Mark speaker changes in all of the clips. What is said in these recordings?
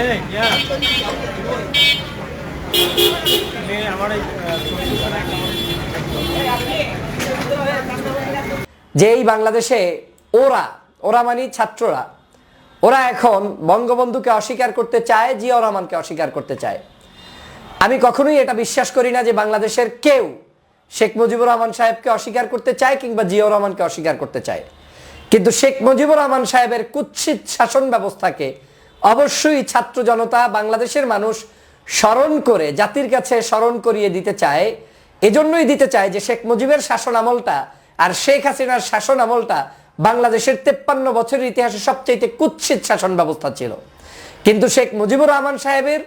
Speaker 1: এই ইয়া আমি আমার এই
Speaker 2: যে এই বাংলাদেশে ওরা ওরা মানে ছাত্ররা, ওরা এখন বঙ্গবন্ধুকে অস্বীকার করতে চায় জিয়াউর রহমানকে অস্বীকার করতে চায়। আমি কখনোই এটা বিশ্বাস করি না যে বাংলাদেশের কেউ শেখ মুজিবুর রহমান সাহেবকে অস্বীকার করতে চায় কিংবা জিয়াউর রহমানকে অস্বীকার করতে চায়। কিন্তু শেখ মুজিবুর রহমান সাহেবের কুৎসিত শাসন ব্যবস্থাকে অবশ্যই ছাত্র জনতা, বাংলাদেশের মানুষ স্মরণ করে, জাতির কাছে স্মরণ করিয়ে দিতে চায়, এজন্যই দিতে চায় যে শেখ মুজিবের শাসন আমলটা আর শেখ হাসিনার শাসন আমলটা বাংলাদেশের তেপ্পান্ন বছরের ইতিহাসে সবচেয়ে কুৎসিত শাসন ব্যবস্থা ছিল। কিন্তু শেখ মুজিবুর রহমান সাহেবের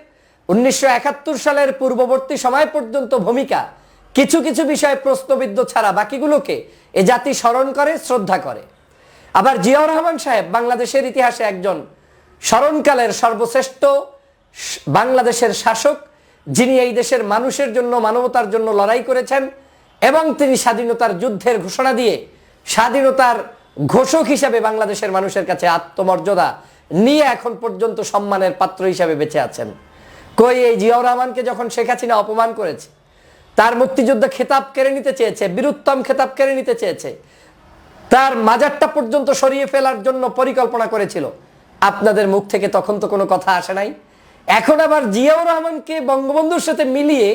Speaker 2: উনিশশো একাত্তর সালের পূর্ববর্তী সময় পর্যন্ত ভূমিকা কিছু কিছু বিষয়ে প্রশ্নবিদ্ধ ছাড়া বাকিগুলোকে এ জাতি স্মরণ করে, শ্রদ্ধা করে। আবার জিয়াউর রহমান সাহেব বাংলাদেশের ইতিহাসে একজন স্মরণকালের সর্বশ্রেষ্ঠ বাংলাদেশের শাসক, যিনি এই দেশের মানুষের জন্য, মানবতার জন্য লড়াই করেছেন, এবং তিনি স্বাধীনতার যুদ্ধের ঘোষণা দিয়ে স্বাধীনতার ঘোষক হিসাবে বাংলাদেশের মানুষের কাছে আত্মমর্যাদা নিয়ে এখন পর্যন্ত সম্মানের পাত্র হিসাবে বেঁচে আছেন। কই এই জিয়াউর রহমানকে যখন শেখ হাসিনা অপমান করেছে, তার মুক্তিযুদ্ধ খেতাব কেড়ে নিতে চেয়েছে, বীরুত্তম খেতাব কেড়ে নিতে চেয়েছে, তার মাজারটা পর্যন্ত সরিয়ে ফেলার জন্য পরিকল্পনা করেছিল, আপনাদের মুখ থেকে তখন তো কোনো কথা আসে নাই? এখন আবার জিয়াউর রহমানকে বঙ্গবন্ধুর সাথে মিলিয়ে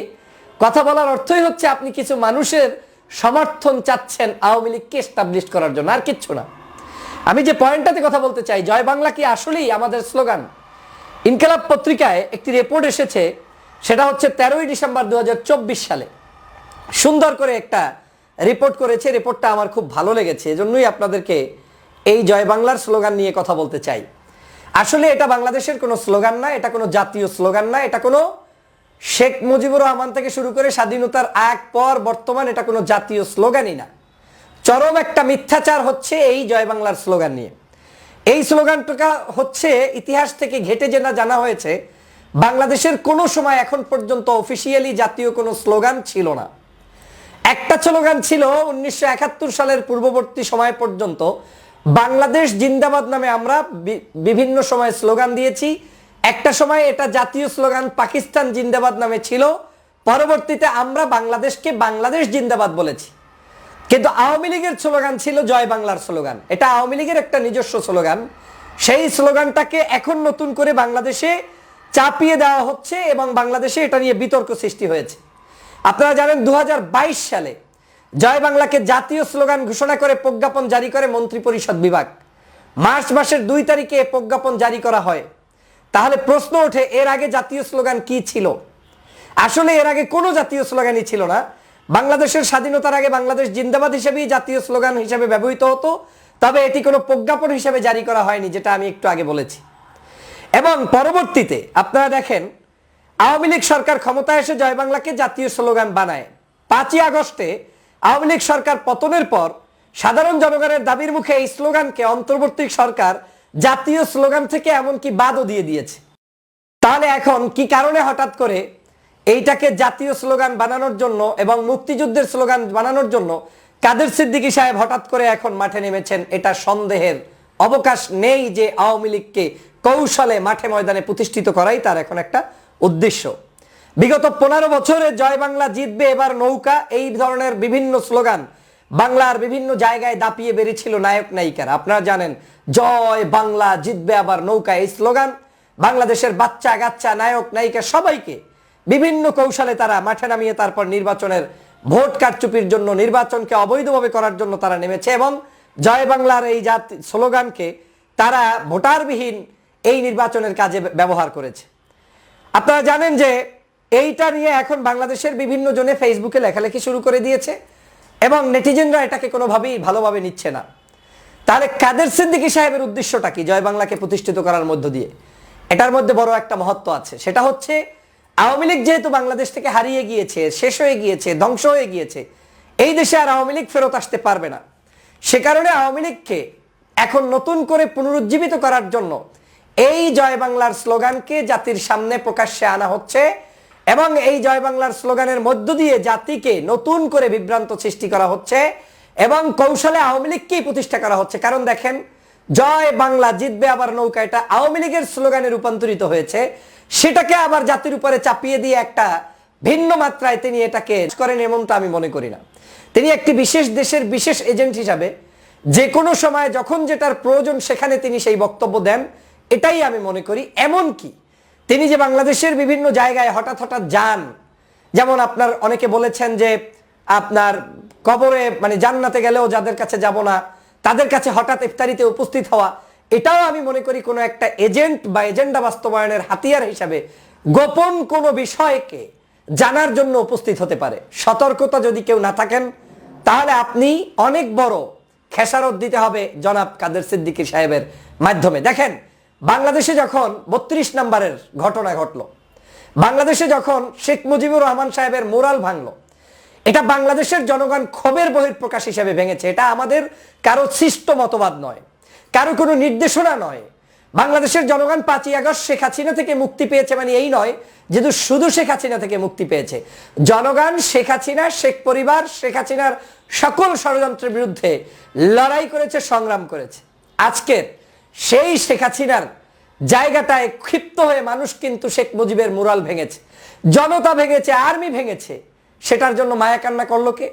Speaker 2: কথা বলার অর্থই হচ্ছে আপনি কিছু মানুষের সমর্থন চাচ্ছেন আওয়ামী লীগকে এস্টাবলিশ করার জন্য, আর কিচ্ছু না। আমি যে পয়েন্টটাতে কথা বলতে চাই, জয় বাংলা কি আসলেই আমাদের স্লোগান? ইনকালাব পত্রিকায় একটি রিপোর্ট এসেছে, সেটা হচ্ছে তেরোই ডিসেম্বর দু হাজার চব্বিশ সালে। সুন্দর করে একটা রিপোর্ট করেছে রিপোর্টটা আমার খুব ভালো লেগেছে, এজন্যই আপনাদেরকে এই জয় বাংলার স্লোগান নিয়ে কথা বলতে চাই। আসলে এটা বাংলাদেশের কোনো স্লোগান না, এটা কোনো জাতীয় স্লোগান না, এটা কোনো শেখ মুজিবুর রহমান থেকে শুরু করে স্বাধীনতার আগ পর বর্তমান এটা কোনো জাতীয় স্লোগানই না। চরম একটা মিথ্যাচার হচ্ছে এই জয় বাংলার স্লোগান নিয়ে। এই স্লোগানটা হচ্ছে ইতিহাস থেকে ঘেটে জেনা জানা হয়েছে, বাংলাদেশের কোনো সময় এখন পর্যন্ত অফিসিয়ালি জাতীয় কোনো স্লোগান ছিল না। একটা স্লোগান ছিল উনিশশো একাত্তর সালের পূর্ববর্তী সময় পর্যন্ত বাংলাদেশ জিন্দাবাদ নামে আমরা বিভিন্ন সময় স্লোগান দিয়েছি। একটা সময় এটা জাতীয় স্লোগান পাকিস্তান জিন্দাবাদ নামে ছিল। পরবর্তীতে আমরা বাংলাদেশকে বাংলাদেশ জিন্দাবাদ বলেছি। কিন্তু আওয়ামী লীগের স্লোগান ছিল জয় বাংলার স্লোগান। এটা আওয়ামী লীগের একটা নিজস্ব স্লোগান। সেই স্লোগানটাকে এখন নতুন করে বাংলাদেশে চাপিয়ে দেওয়া হচ্ছে এবং বাংলাদেশে এটা নিয়ে বিতর্ক সৃষ্টি হয়েছে। আপনারা জানেন দু হাজার বাইশ সালে জয় বাংলাকে জাতীয় স্লোগান ঘোষণা করে প্রজ্ঞাপন জারি করে মন্ত্রী পরিষদ বিভাগ। মার্চ মাসের দুই তারিখে এ প্রজ্ঞাপন জারি করা হয়। তাহলে প্রশ্ন ওঠে, এর আগে জাতীয় স্লোগান কি ছিল? আসলে এর আগে কোনো জাতীয় স্লোগানই ছিল না। বাংলাদেশের স্বাধীনতার আগে বাংলাদেশ জিন্দাবাদ হিসেবেই জাতীয় স্লোগান হিসেবে ব্যবহৃত হতো, তবে এটি কোনো প্রজ্ঞাপন হিসেবে জারি করা হয়নি, যেটা আমি একটু আগে বলেছি। এবং পরবর্তীতে আপনারা দেখেন, আওয়ামী লীগ সরকার ক্ষমতায় এসে জয় বাংলাকে জাতীয় স্লোগান বানায়। পাঁচই আগস্টে আওয়ামী লীগ সরকার পতনের পর সাধারণ জনগণের দাবির মুখে এই স্লোগানকে অন্তর্বর্তী সরকার জাতীয় স্লোগান থেকে এমনকি বাদও দিয়ে দিয়েছে। তাহলে এখন কি কারণে হঠাৎ করে এইটাকে জাতীয় স্লোগান বানানোর জন্য এবং মুক্তিযুদ্ধের স্লোগান বানানোর জন্য কাদের সিদ্দিকী সাহেব হঠাৎ করে এখন মাঠে নেমেছেন এটা সন্দেহের অবকাশ নেই যে আওয়ামী লীগকে কৌশলে মাঠে ময়দানে প্রতিষ্ঠিত করাই তার এখন একটা উদ্দেশ্য। বিগত পনেরো বছরে জয় বাংলা জিতবে এবার নৌকা, এই ধরনের বিভিন্ন স্লোগান বাংলার বিভিন্ন জায়গায় দাপিয়ে বেরিয়েছিল নায়ক নায়িকারা। আপনারা জানেন, জয় বাংলা জিতবে আবার নৌকা, এই স্লোগান বাংলাদেশের বাচ্চা গাচ্চা নায়ক নায়িকা সবাইকে বিভিন্ন কৌশলে তারা মাঠে নামিয়ে তারপর নির্বাচনের ভোট কারচুপির জন্য নির্বাচনকে অবৈধভাবে করার জন্য তারা নেমেছে এবং জয় বাংলার এই জাতি স্লোগানকে তারা ভোটারবিহীন এই নির্বাচনের কাজে ব্যবহার করেছে। আপনারা জানেন যে এইটা নিয়ে এখন বাংলাদেশের বিভিন্ন জনে ফেসবুকে লেখালেখি শুরু করে দিয়েছে এবং নেটিজেনরা এটাকে কোনোভাবেই ভালোভাবে নিচ্ছে না। তাহলে কাদের সিদ্দিকী সাহেবের উদ্দেশ্যটা কি? জয় বাংলাকে প্রতিষ্ঠিত করার মধ্য দিয়ে। এটার মধ্যে বড় একটা মহত্ব আছে। সেটা হচ্ছে, আওয়ামী লীগ যেহেতু বাংলাদেশ থেকে হারিয়ে গিয়েছে, শেষ হয়ে গিয়েছে, ধ্বংস হয়ে গিয়েছে, এই দেশে আর আওয়ামী লীগ ফেরত আসতে পারবে না। সে কারণে আওয়ামী লীগকে এখন নতুন করে পুনরুজ্জীবিত করার জন্য এই জয় বাংলার স্লোগানকে জাতির সামনে প্রকাশ্যে আনা হচ্ছে এবং এই জয় বাংলার স্লোগানের মধ্য দিয়ে জাতিকে নতুন করে বিভ্রান্ত সৃষ্টি করা হচ্ছে এবং কৌশলে আওয়ামী লীগকেই প্রতিষ্ঠা করা হচ্ছে। কারণ দেখেন, জয় বাংলা জিতবে আবার নৌকা, এটা আওয়ামী লীগের স্লোগানে রূপান্তরিত হয়েছে। সেটাকে আবার জাতির উপরে চাপিয়ে দিয়ে একটা ভিন্ন মাত্রায় তিনি এটাকে করেন এমনটা আমি মনে করি না। তিনি একটি বিশেষ দেশের বিশেষ এজেন্ট হিসাবে যে কোনো সময় যখন যেটার প্রয়োজন সেখানে তিনি সেই বক্তব্য দেন, এটাই আমি মনে করি। এমন কি তিনি যে বাংলাদেশের বিভিন্ন জায়গায় হঠাৎ হঠাৎ যান, যেমন আপনার অনেকে বলেছেন যে আপনার কবরে মানে জান্নাতে গেলেও যাদের কাছে যাব না, তাদের কাছে হঠাৎ ইফতারিতে উপস্থিত হওয়া, এটাও আমি মনে করি কোনো একটা এজেন্ট বা এজেন্ডা বাস্তবায়নের হাতিয়ার হিসাবে গোপন কোনো বিষয়কে জানার জন্য উপস্থিত হতে পারে। সতর্কতা যদি কেউ না থাকেন, তাহলে আপনি অনেক বড় খেসারত দিতে হবে জনাব কাদের সিদ্দিকী সাহেবের মাধ্যমে। দেখেন বাংলাদেশে যখন বত্রিশ নম্বরের ঘটনা ঘটলো, বাংলাদেশে যখন শেখ মুজিবুর রহমান সাহেবের মোরাল ভাঙলো, এটা বাংলাদেশের জনগণ ক্ষোভের বহিঃপ্রকাশ হিসেবে ভেঙেছে। এটা আমাদের কারও সৃষ্ট মতবাদ নয়, কারও কোনো নির্দেশনা নয়। বাংলাদেশের জনগণ পাঁচই আগস্ট শেখ হাসিনা থেকে মুক্তি পেয়েছে মানে এই নয় যেহেতু শুধু শেখ হাসিনা থেকে মুক্তি পেয়েছে। জনগণ শেখ হাসিনা, শেখ পরিবার, শেখ হাসিনার সকল ষড়যন্ত্রের বিরুদ্ধে লড়াই করেছে, সংগ্রাম করেছে। আজকের সেই শেখ হাসিনার জায়গাটায় ক্ষিপ্ত হয়ে মানুষ কিন্তু শেখ মুজিবের মুরাল ভেঙেছে। জনতা ভেঙেছে, আর্মি ভেঙেছে। সেটার জন্য মায়া কান্না করল কে?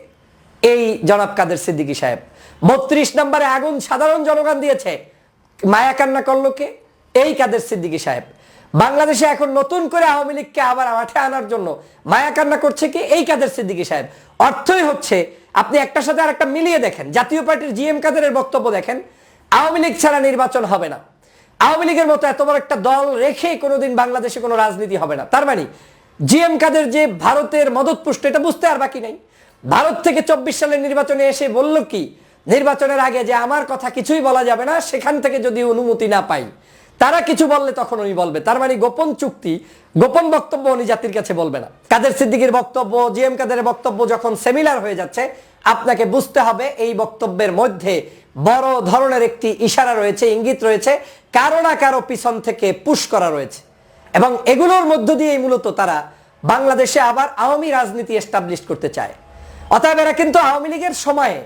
Speaker 2: এই জনাব কাদের সিদ্দিকী সাহেব। বত্রিশ নম্বরে আগুন সাধারণ জনগণ দিয়েছে। মায়া কান্না করল কে? এই কাদের সিদ্দিকী সাহেব। বাংলাদেশে এখন নতুন করে আওয়ামী লীগকে আবার মাঠে আনার জন্য মায়া কান্না করছে কি? এই কাদের সিদ্দিকী সাহেব। অর্থই হচ্ছে, আপনি একটার সাথে আর একটা মিলিয়ে দেখেন। জাতীয় পার্টির জিএম কাদেরের বক্তব্য দেখেন। আওয়ামী লীগ ছাড়া নির্বাচন হবে না। আওয়ামী লীগের মতো এত বড় একটা দল রেখে কোনোদিন বাংলাদেশে কোনো রাজনীতি হবে না। তার মানে জিএম কাদের যে ভারতের মদতপুষ্ট এটা বুঝতে আর বাকি নাই। ভারত থেকে চব্বিশ সালের নির্বাচনে এসে বলল কি, নির্বাচনের আগে যে আমার কথা কিছুই বলা যাবে না, সেখান থেকে যদি অনুমতি না পাই, তারা কিছু বললে তখন উনি বলবে। তার মানে গোপন চুক্তি, গোপন বক্তব্য উনি জাতির কাছে বলবে না। কাদের সিদ্দিকির বক্তব্য, জিএম কাদের বক্তব্য যখন সেমিলার হয়ে যাচ্ছে, আপনাকে বুঝতে হবে এই বক্তব্যের মধ্যে বড় ধরনের একটি ইশারা রয়েছে, ইঙ্গিত রয়েছে, কারও না কারও পিছন থেকে পুশ করা রয়েছে। এবং এগুলোর মধ্য দিয়েই মূলত তারা বাংলাদেশে আবার আওয়ামী রাজনীতি এস্টাবলিশ করতে চায়। অতএব এরা কিন্তু আওয়ামী লীগের সময়ে